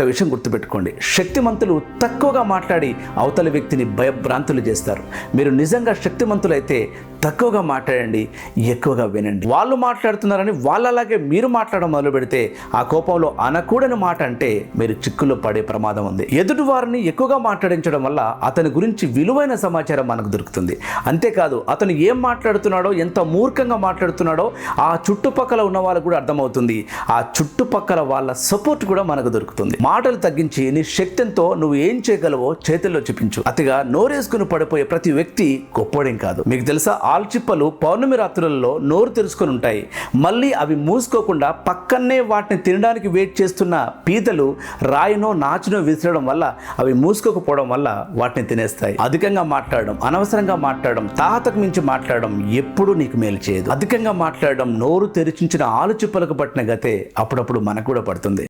ఒక్క విషయం గుర్తుపెట్టుకోండి. శక్తిమంతులు తక్కువగా మాట్లాడి అవతల వ్యక్తిని భయభ్రాంతులు చేస్తారు. మీరు నిజంగా శక్తిమంతులైతే తక్కువగా మాట్లాడండి ఎక్కువగా వినండి. వాళ్ళు మాట్లాడుతున్నారని వాళ్ళలాగే మీరు మాట్లాడడం మొదలు పెడితే ఆ కోపంలో అనకూడని మాట అంటే మీరు చిక్కులో పడే ప్రమాదం ఉంది. ఎదుటి వారిని ఎక్కువగా మాట్లాడించడం వల్ల అతని గురించి విలువైన సమాచారం మనకు దొరుకుతుంది. అంతేకాదు అతను ఏం మాట్లాడుతున్నాడో ఎంత మూర్ఖంగా మాట్లాడుతున్నాడో ఆ చుట్టుపక్కల ఉన్న వాళ్ళకు కూడా అర్థమవుతుంది. ఆ చుట్టుపక్కల వాళ్ళ సపోర్ట్ కూడా మనకు దొరుకుతుంది. మాటలు తగ్గించి నీ శక్తితో నువ్వు ఏం చేయగలవో చేతుల్లో చూపించు. అతిగా నోరేసుకుని పడిపోయే ప్రతి వ్యక్తి గొప్పడేం కాదు. మీకు తెలుసా? ఆల్చిప్పలు పౌర్ణమి రాత్రులలో నోరు తెరుచుకొని ఉంటాయి. మళ్ళీ అవి మూసుకోకుండా పక్కనే వాటిని తినడానికి వెయిట్ చేస్తున్న పీతలు రాయినో నాచునో విసిరడం వల్ల అవి మూసుకోకపోవడం వల్ల వాటిని తినేస్తాయి. అధికంగా మాట్లాడడం అనవసరంగా మాట్లాడడం తాహతకు మించి మాట్లాడడం ఎప్పుడూ నీకు మేలు చేయదు. అధికంగా మాట్లాడడం నోరు తెరిచించిన ఆలుచిప్పలకు పట్టిన గతే అప్పుడప్పుడు మనకు కూడా పడుతుంది.